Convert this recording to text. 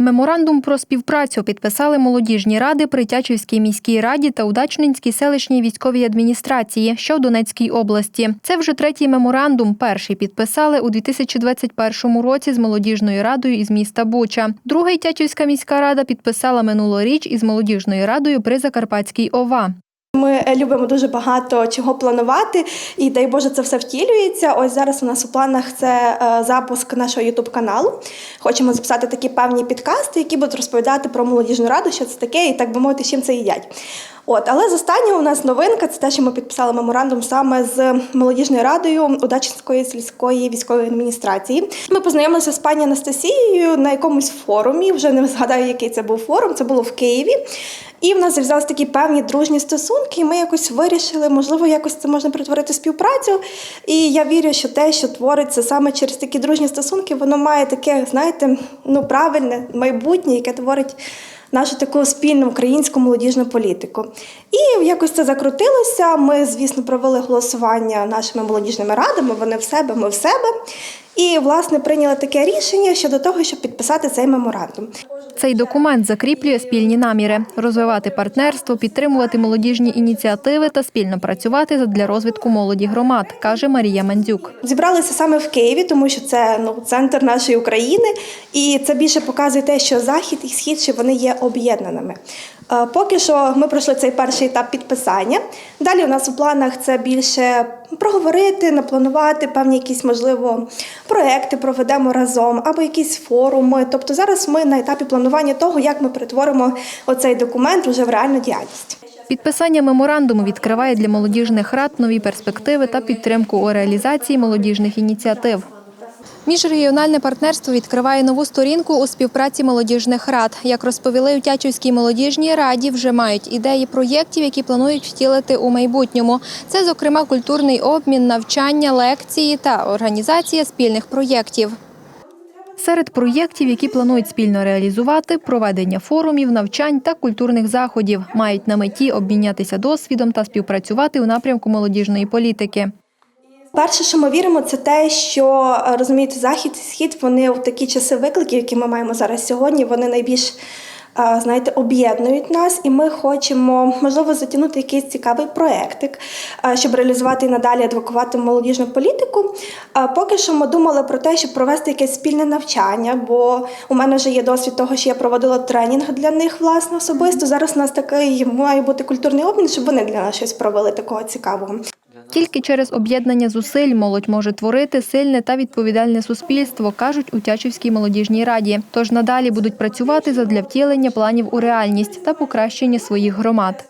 Меморандум про співпрацю підписали молодіжні ради при Тячівській міській раді та Удачнинській селищній військовій адміністрації, що в Донецькій області. Це вже третій меморандум. Перший підписали у 2021 році з молодіжною радою із міста Буча. Другий Тячівська міська рада підписала минулоріч із молодіжною радою при Закарпатській ОВА. Ми е, любимо дуже багато чого планувати, і дай Боже, це все втілюється. Ось зараз у нас у планах це е, запуск нашого Ютуб каналу. Хочемо записати такі певні підкасти, які будуть розповідати про молодіжну раду, що це таке, і так би мовити, чим це їдять. От, але з останнього у нас новинка це те, що ми підписали меморандум саме з молодіжною радою Удачинської сільської військової адміністрації. Ми познайомилися з пані Анастасією на якомусь форумі. Вже не згадаю, який це був форум. Це було в Києві. І в нас зав'язалися такі певні дружні стосунки, і ми якось вирішили, можливо, якось це можна перетворити в співпрацю. І я вірю, що те, що твориться саме через такі дружні стосунки, воно має таке, знаєте, ну правильне майбутнє, яке творить нашу таку спільну українську молодіжну політику. І якось це закрутилося. Ми, звісно, провели голосування нашими молодіжними радами. Вони в себе, ми в себе. І, власне, прийняли таке рішення щодо того, щоб підписати цей меморандум. Цей документ закріплює спільні наміри розвивати партнерство, підтримувати молодіжні ініціативи та спільно працювати для розвитку молоді громад, каже Марія Мандзюк. Зібралися саме в Києві, тому що це ну центр нашої України, і це більше показує те, що захід і схід що вони є об'єднаними. Е, Поки що ми пройшли цей перший етап підписання. Далі у нас у планах це більше проговорити, напланувати певні якісь можливо проекти проведемо разом або якісь форуми. Тобто зараз ми на етапі планування того, як ми перетворимо оцей документ вже в реальну діяльність. Підписання меморандуму відкриває для молодіжних рад нові перспективи та підтримку у реалізації молодіжних ініціатив. Міжрегіональне партнерство відкриває нову сторінку у співпраці молодіжних рад. Як розповіли у Тячівській молодіжній раді, вже мають ідеї проєктів, які планують втілити у майбутньому. Це, зокрема, культурний обмін, навчання, лекції та організація спільних проєктів. Серед проєктів, які планують спільно реалізувати, проведення форумів, навчань та культурних заходів, мають на меті обмінятися досвідом та співпрацювати у напрямку молодіжної політики. Перше, що ми віримо, це те, що е, розумієте, захід і схід вони в такі часи викликів, які ми маємо зараз сьогодні, вони найбільш е, знаєте, об'єднують нас, і ми хочемо можливо затягнути якийсь цікавий проектик, е, щоб реалізувати і надалі адвокувати молодіжну політику. Поки що ми думали про те, щоб провести якесь спільне навчання, бо у мене вже є досвід того, що я проводила тренінг для них власне особисто. Зараз у нас такий має бути культурний обмін, щоб вони для нас щось провели такого цікавого. Тільки через об'єднання зусиль молодь може творити сильне та відповідальне суспільство, кажуть у Тячівській молодіжній раді. Тож надалі будуть працювати задля втілення планів у реальність та покращення своїх громад.